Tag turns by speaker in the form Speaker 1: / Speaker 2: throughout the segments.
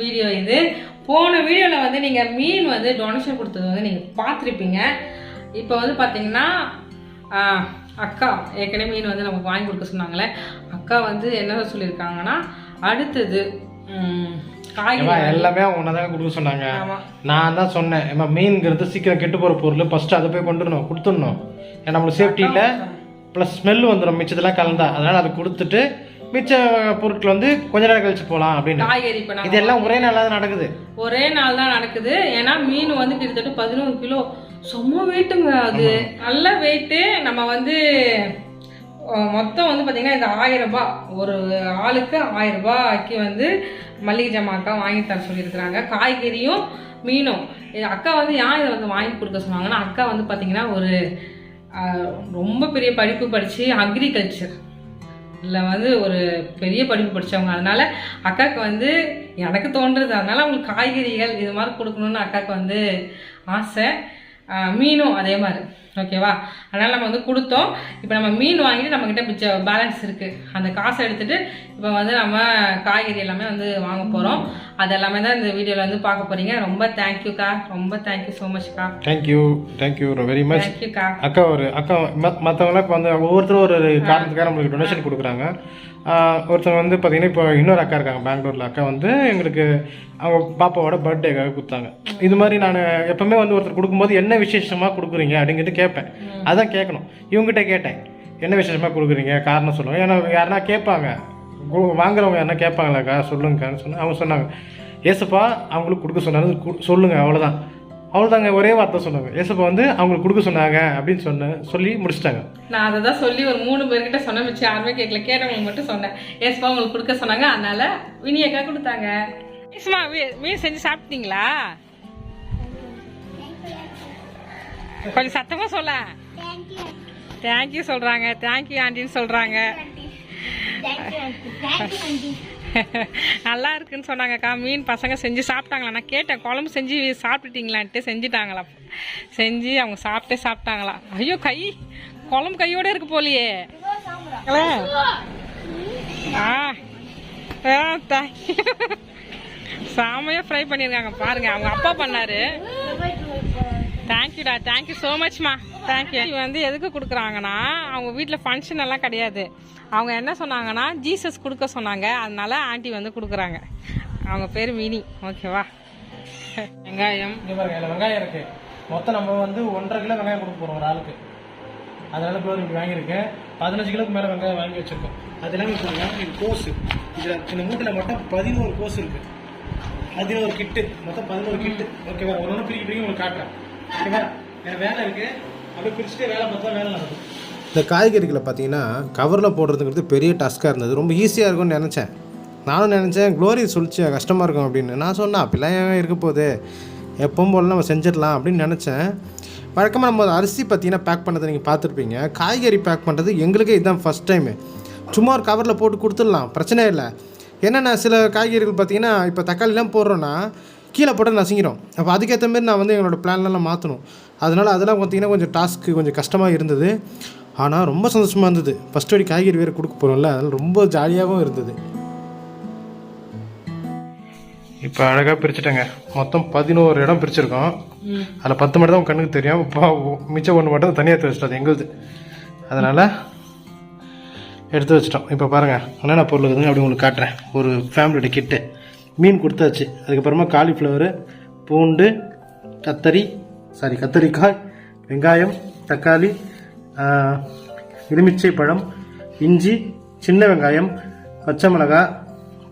Speaker 1: Video இது. போன வீடியோவில் வந்து நீங்கள் மீன் வந்து டொனேஷன் கொடுத்தது வந்து நீங்கள் பார்த்துருப்பீங்க. இப்போ வந்து பார்த்தீங்கன்னா அக்கா ஏற்கனவே மீன் வந்து நமக்கு வாங்கி கொடுக்க சொன்னாங்களே அக்கா வந்து என்ன சொல்லியிருக்காங்கன்னா அடுத்தது
Speaker 2: எல்லாமே அவங்க தான் கொடுக்க சொன்னாங்க.
Speaker 1: ஆமாம்
Speaker 2: நான் தான் சொன்னேன். ஏமா மீன்ங்கிறது சீக்கிரம் கெட்டு போகிற பொருள். ஃபஸ்ட்டு அதை போய் கொண்டுடணும் கொடுத்துடணும். ஏன்னா நம்மளுக்கு சேஃப்டி இல்லை. ப்ளஸ் ஸ்மெல் வந்துடும் மிச்சத்தெல்லாம் கலந்தா. அதனால் அதை கொடுத்துட்டு மிச்ச பொருட்கள் வந்து கொஞ்ச நேரம் கழிச்சு போகலாம் அப்படின்னு.
Speaker 1: காய்கறி இப்போ
Speaker 2: இது எல்லாம் ஒரே நாளாக தான் நடக்குது.
Speaker 1: ஒரே நாள் தான் நடக்குது. ஏன்னா மீன் வந்து கிட்டத்தட்ட பதினோரு கிலோ. சும்மா வெயிட்டுங்க அது. நல்ல வெயிட்டு நம்ம வந்து மொத்தம் வந்து பார்த்தீங்கன்னா இந்த ஆயிரம் ரூபாய் ஒரு ஆளுக்கு ஆயிரம் ரூபாய்க்கு வந்து மல்லிகை ஜாமான் அக்கா வாங்கி தர சொல்லியிருக்கிறாங்க. காய்கறியும் மீனும். அக்கா வந்து ஏன் இதை வந்து வாங்கி கொடுக்க சொன்னாங்கன்னா அக்கா வந்து பார்த்தீங்கன்னா ஒரு ரொம்ப பெரிய படிப்பு படித்து அக்ரிகல்ச்சர் இல்லை வந்து ஒரு பெரிய படிப்பு படித்தவங்க அதனால அக்காவுக்கு வந்து எனக்கு தோன்றுறது அதனால அவங்களுக்கு காய்கறிகள் இது மாதிரி கொடுக்கணுன்னு அக்காவுக்கு வந்து ஆசை. மீனும் அதே மாதிரி. ஓகேவா? அதனால் நம்ம வந்து கொடுத்தோம். இப்போ நம்ம மீன் வாங்கிட்டு நம்மக்கிட்ட மிச்சம் பேலன்ஸ் இருக்குது அந்த காசை எடுத்துகிட்டு இப்போ வந்து நம்ம காய்கறி எல்லாமே வந்து வாங்க போகிறோம் அது எல்லாமே தான் இந்த வீடியோவில் வந்து பார்க்க போகிறீங்க ரொம்ப தேங்க்யூக்கா ரொம்ப thank you so மச்க்கா
Speaker 2: thank you thank you very much
Speaker 1: தேங்க்யூக்கா
Speaker 2: அக்கா. ஒரு அக்கா மற்றவங்களாம் வந்து ஒவ்வொருத்தரும் ஒரு காரணத்துக்காக நம்மளுக்கு டொனேஷன் கொடுக்குறாங்க. ஒருத்தவங்க வந்து பார்த்தீங்கன்னா இப்போ இன்னொரு அக்கா இருக்காங்க பெங்களூரில். அக்கா வந்து எங்களுக்கு அவங்க பாப்பாவோட பர்த்டேக்காக கொடுத்தாங்க. இது மாதிரி நான் எப்பவுமே வந்து ஒருத்தர் கொடுக்கும்போது என்ன விசேஷமாக கொடுக்குறீங்க அப்படிங்கிறது கேட்பேன். அதான் கேட்கணும். இவங்ககிட்ட கேட்டேன் என்ன விசேஷமாக கொடுக்குறீங்க? காரணம் சொல்லுவாங்க ஏன்னா யாருன்னா கேட்பாங்க. வாங்குறவங்க யாருன்னா கேட்பாங்களாக்கா? சொல்லுங்கக்கான்னு சொன்னேன் அவங்க சொன்னாங்க ஏசப்பா அவங்களுக்கு கொடுக்க சொன்னாரு கு- சொல்லுங்க. அவ்வளோதான் அவ்வளோதாங்க ஒரே வார்த்தை சொன்னாங்க ஏசப்பா வந்து அவங்களுக்கு கொடுக்க சொன்னாங்க அப்படின்னு சொன்ன சொல்லி முடிச்சிட்டாங்க.
Speaker 1: நான் அதை தான் சொல்லி ஒரு மூணு பேர்கிட்ட சொன்ன மிச்சம் யாருமே கேட்கல. கேட்டவங்களுக்கு மட்டும் சொன்னேன். ஏஸ்பா உங்களுக்கு கொடுக்க சொன்னாங்க அதனால வினியக்கா கொடுத்தாங்க. ஏஸ்மா மீன் செஞ்சு சாப்பிட்டீங்களா? கொஞ்சம் சத்தமா சொல்ல தேங்க்யூ சொல்றாங்க. தேங்க்யூ ஆண்டின்னு சொல்றாங்க. நல்லா இருக்குன்னு சொன்னாங்கக்கா. மீன் பசங்க செஞ்சு சாப்பிட்டாங்களா? நான் கேட்டேன் குழம்பு செஞ்சு சாப்பிட்டுட்டீங்களான்ட்டு செஞ்சுட்டாங்களா? செஞ்சு அவங்க சாப்பிட்டே சாப்பிட்டாங்களா? ஐயோ கை குழம்பு கையோட இருக்கு போலியே. ஆ ஆ, ஃப்ரை பண்ணியிருக்காங்க பாருங்க. அவங்க அப்பா பண்ணாரு. தேங்க்யூடா தேங்க்யூ ஸோ மச்மா தேங்க்யூ வந்து எதுக்கு கொடுக்குறாங்கன்னா அவங்க வீட்டில் ஃபங்க்ஷன் எல்லாம் கிடையாது. அவங்க என்ன சொன்னாங்கன்னா ஜீசஸ் கொடுக்க சொன்னாங்க. அதனால ஆண்டி வந்து கொடுக்குறாங்க. அவங்க பேர் மினி. ஓகேவா வெங்காயம்.
Speaker 2: வெங்காயம் இருக்கு. மொத்தம் நம்ம வந்து ஒன்றரை கிலோ வெங்காயம் கொடுக்க போகிறோம் ஒரு ஆளுக்கு. அதனால குளோரி இப்படி வாங்கியிருக்கேன். பதினஞ்சு கிலோக்கு மேலே வெங்காயம் வாங்கி வச்சிருக்கோம். அது எல்லாமே பாருங்க இது கோஸு. இதில் இந்த மூட்டில் மட்டும் பதினோரு கோஸ் இருக்கு. பதினோரு கிட்டு. மொத்தம் பதினோரு கிட்டு. ஓகேவா ஒரு ஒன்று பிரிக்க பிரிக்க உங்களுக்கு காட்டுறேன். ஓகேவா வேலை இருக்கு.
Speaker 3: இந்த காய்கறிகளை பார்த்தீங்கன்னா கவரில் போடுறதுங்கிறது பெரிய டாஸ்க்காக இருந்தது. ரொம்ப ஈஸியாக இருக்கும்னு நினச்சேன். நானும் நினச்சேன் க்ளோரி சொல்லிச்சு கஷ்டமாக இருக்கும் அப்படின்னு. நான் சொன்னேன் அப்படிலாம் ஏன் இருக்க போகுது? எப்பவும் போல நம்ம செஞ்சிடலாம் அப்படின்னு நினச்சேன். வழக்கமாக நம்ம அரிசி பார்த்தீங்கன்னா பேக் பண்ணதை நீங்கள் பார்த்துருப்பீங்க. காய்கறி பேக் பண்ணுறது எங்களுக்கே இதுதான் ஃபஸ்ட் டைமு சும்மா ஒரு கவரில் போட்டு கொடுத்துடலாம் பிரச்சனை இல்லை. என்னென்ன சில காய்கறிகள் பார்த்தீங்கன்னா இப்போ தக்காளிலாம் போடுறோன்னா கீழே போட்டு நசுங்கிடும் அப்போ அதுக்கேற்ற மாதிரி நான் வந்து எங்களோட பிளான்லாம் மாற்றணும் அதனால் அதெல்லாம் பார்த்தீங்கன்னா கொஞ்சம் டாஸ்க்கு கொஞ்சம் கஷ்டமாக இருந்தது. ஆனால் ரொம்ப சந்தோஷமாக இருந்தது. ஃபஸ்ட் அடி காய்கறி வேறு கொடுக்க போகிறோம்ல அதனால் ரொம்ப ஜாலியாகவும் இருந்தது.
Speaker 2: இப்போ அழகாக பிரிச்சுட்டேங்க. மொத்தம் பதினோரு இடம் பிரிச்சிருக்கோம். அதில் பத்து மட்டும் தான் கண்ணுக்கு தெரியும். இப்போ மிச்சம் ஒன்று மட்டும் தனியாக எடுத்து அது எங்களுது. அதனால் எடுத்து வச்சிட்டோம். இப்போ பாருங்கள் என்னென்ன பொருள் இருக்குதுங்க அப்படி உங்களுக்கு காட்டுறேன். ஒரு ஃபேமிலியோட கிட்டு மீன் கொடுத்தாச்சு. அதுக்கப்புறமா காலிஃப்ளவரு பூண்டு கத்தரி சாரி கத்தரிக்காய் வெங்காயம் தக்காளி எலுமிச்சை பழம் இஞ்சி சின்ன வெங்காயம் பச்சை மிளகாய்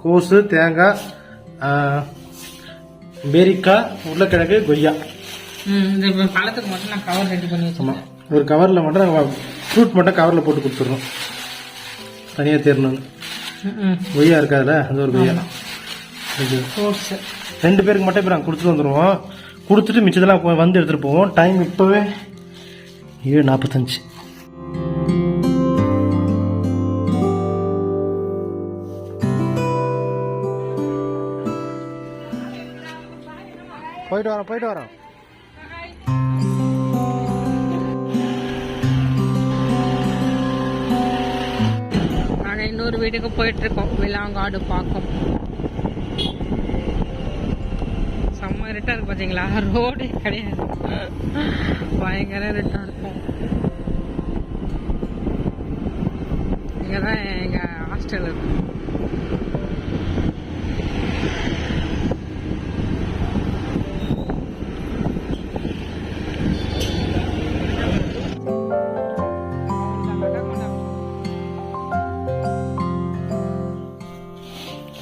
Speaker 2: கோஸு தேங்காய் பேரிக்காய் உருளைக்கிழங்கு கொய்யா.
Speaker 1: இந்த பழத்துக்கு மட்டும் நான் கவர் ரெடி பண்ணி வச்சேன்
Speaker 2: ஆமாம் ஒரு கவரில் மட்டும் நாங்கள் ஃப்ரூட் மட்டும் கவரில் போட்டு கொடுத்துட்றோம் தனியாக தேரணும் கொய்யா இருக்காதுல்ல அது ஒரு கொய்யா. ரெண்டு பேருக்கு மட்டும் இப்போ நாங்கள் கொடுத்துட்டு வந்துடுவோம் கொடுத்துட்டு மிச்சதெல்லாம் வந்து எடுத்துகிட்டு போவோம். டைம் இப்போவே ஏழு நாற்பத்தஞ்சு போயிட்டு வரோம் போயிட்டு வரோம்.
Speaker 1: நாங்கள் இன்னொரு வீட்டுக்கு போயிட்டு இருக்கோம். விலாங்காடு பார்க்கும். செம்ம இருட்டா இருக்கு பாத்தீங்களா? ரோடே கிடையாது. பயங்கர இருட்டா இருக்கும் இங்கதான் எங்க ஹாஸ்டல் இருக்கு.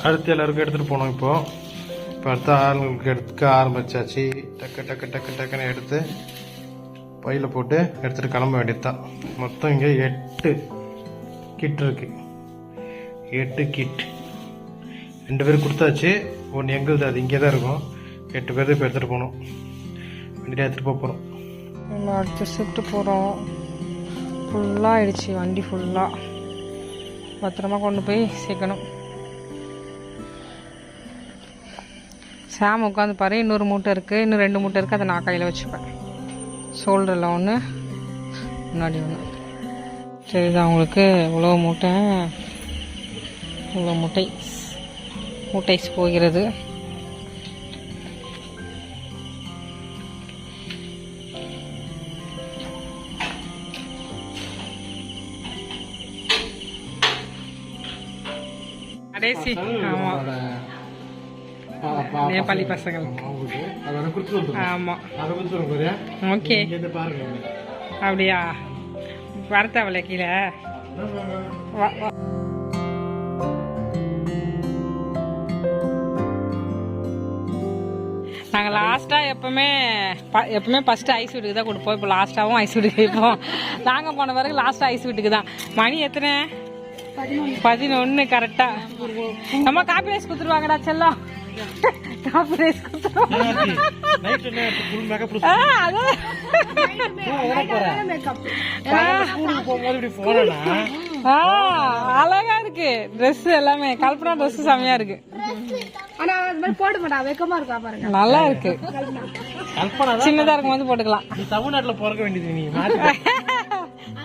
Speaker 2: அடுத்து எல்லாருக்கும் எடுத்துகிட்டு போனோம் இப்போது பார்த்தா ஆளுங்களுக்கு எடுக்க ஆரம்பிச்சாச்சு டக்கு டக்கு டக்கு டக்குன்னு எடுத்து பையில் போட்டு எடுத்துகிட்டு கிளம்ப வேண்டியதுதான். மொத்தம் இங்கே எட்டு கிட் இருக்குது எட்டு கிட் ரெண்டு பேர் கொடுத்தாச்சு. ஒன்று எங்களுது அது இங்கே தான் இருக்கும். எட்டு பேர் இப்போ எடுத்துகிட்டு போகணும். வண்டியில் எடுத்துகிட்டு போக போகிறோம்
Speaker 1: நம்ம அடுத்த ஷிஃப்ட் போகிறோம் ஃபுல்லாக ஆயிடுச்சு வண்டி ஃபுல்லாக பத்திரமா கொண்டு போய் சேர்க்கணும். சாம் உட்காந்து பாரு இன்னொரு மூட்டை இருக்குது இன்னும் ரெண்டு மூட்டை இருக்குது அதை நான் கையில் வச்சுப்பேன். சோல்டரில் ஒன்று முன்னாடி ஒன்று சரிதான் உங்களுக்கு இவ்வளோ மூட்டை இவ்வளோ மூட்டை மூட்டை போகிறது. கடைசி. ஆமாம் நேபாளி பசங்களுக்கு ஆமாம் ஓகே.
Speaker 2: இங்கே பாருங்க.
Speaker 1: அப்படியா? வரத்தாவல கீழே. நாங்கள் லாஸ்ட்டாக எப்பவுமே ப- எப்பவுமே ஃபஸ்ட்டு ஐஸ் வீட்டுக்கு தான் கொடுப்போம் இப்போ லாஸ்ட்டாகவும் ஐஸ் வீட்டுக்கு வைப்போம் நாங்கள் போன பிறகு லாஸ்ட்டாக ஐஸ் வீட்டுக்கு தான். மணி எத்தனை? பதினொன்று கரெக்டாக நம்ம காப்பி ரைஸ் கொடுத்துருவாங்கடா செல்லம். அழகா இருக்கு. ட்ரெஸ் எல்லாமே. கல்பனா ட்ரெஸ் செமையா இருக்கு.
Speaker 4: ஆனா அது மாதிரி போட மாட்டா வெக்கமா இருக்கா பாருங்க.
Speaker 1: நல்லா இருக்கு. சின்னதா இருக்கும்போது போட்டுக்கலாம்.
Speaker 2: நீ தமிழ்நாட்டுல பிறக்க வேண்டியது நீ.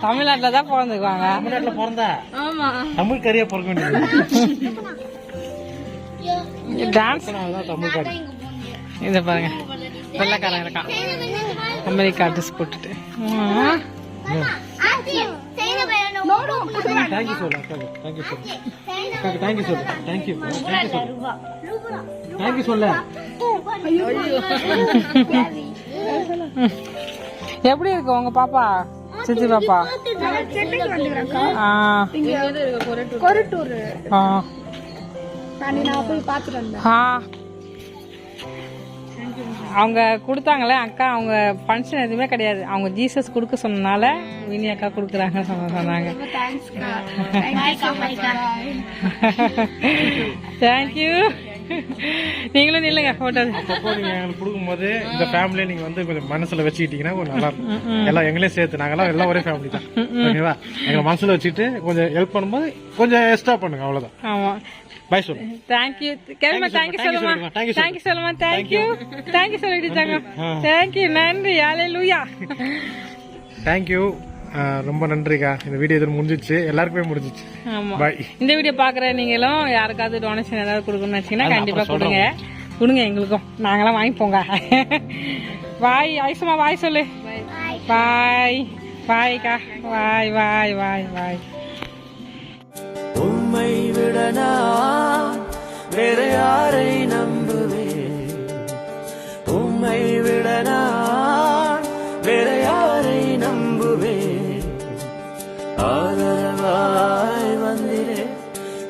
Speaker 1: தமிழ்நாட்டுல தான் பிறந்துக்குவாங்க
Speaker 2: தமிழ்நாட்டுல பிறந்தா
Speaker 4: ஆமா.
Speaker 2: தமிழ் கறியா பிறக்க வேண்டியது.
Speaker 1: டான்ஸ் இத பாருங்க. வெள்ளக்காரன் இருக்கான். அமெரிக்கா ட்ரெஸ் போட்டுட்டு.
Speaker 2: தேங்க்யூ சொல்லு தேங்க்யூ சொல்லு தேங்க்யூ சொல்லு தேங்க்யூ தேங்க்யூ சொல்லு
Speaker 1: எப்படி இருக்கு உங்க பாப்பா சித்தி பாப்பா ஆ. ஆ. அவங்க கொடுத்தாங்களே அக்கா அவங்க ஃபங்க்ஷன் எதுவுமே கிடையாது. அவங்க ஜீசஸ் கொடுக்க சொன்னனால வினி அக்கா கொடுக்குறாங்க சொன்னாங்க. தேங்க்யூ நீங்களும் நில்லுங்க போட்டோ
Speaker 2: அப்பப்போ நீங்க எங்களுக்கு கொடுக்கும்போது இந்த ஃபேமிலியை நீங்க வந்து கொஞ்சம் மனசுல வச்சுக்கிட்டீங்கன்னா கொஞ்சம் நல்லா இருக்கும். எல்லாம் எங்களையும் சேர்த்து நாங்கெல்லாம் எல்லாம் ஒரே ஃபேமிலி தான். ஓகேவா? எங்க மனசுல வச்சுட்டு கொஞ்சம் ஹெல்ப் பண்ணும்போது கொஞ்சம் எக்ஸ்ட்ரா பண்ணுங்க அவ்வளவுதான்.
Speaker 1: ஆமா.
Speaker 2: பாய் சொல்லு
Speaker 1: தேங்க்யூ கேளுமா தேங்க்யூ சொல்லுமா
Speaker 2: thank you
Speaker 1: தேங்க்யூ சொல்லுமா தேங்க்யூ தேங்க்யூ சொல்லிட்டாங்க தேங்க்யூ நன்றி யாலே லூயா
Speaker 2: தேங்க்யூ ரொம்ப நன்றிக்கா. இந்த வீடியோ இது முடிஞ்சிச்சு. எல்லாருக்குமே முடிஞ்சிச்சு.
Speaker 1: ஆமா.
Speaker 2: பாய்
Speaker 1: இந்த வீடியோ பாக்குற நீங்களும் யாருக்காவது டொனேஷன் ஏதாவது கொடுக்கணும்னு வச்சீங்கன்னா கண்டிப்பா கொடுங்க. கொடுங்க எங்களுக்கும். நாங்களாம் வாங்கிப்போங்க வாய் ஐசுமா வாய் சொல்லு. பாய் பாய்க்கா வாய் வாய் வாய் வாய்
Speaker 5: உம்மை விட நான் வேற யாரை நம்புவேன்? உம்மை விட நான் வேற யாரை நம்புவேன்? ஆதரவாய் வந்திரே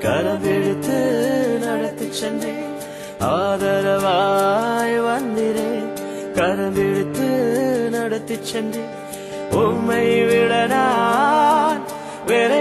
Speaker 5: கரவெடுத்து நடத்தி சென்றேன். ஆதரவாய் வந்திரே கரவெடுத்து நடத்தி சென்றேன். உம்மை விட நான் வேற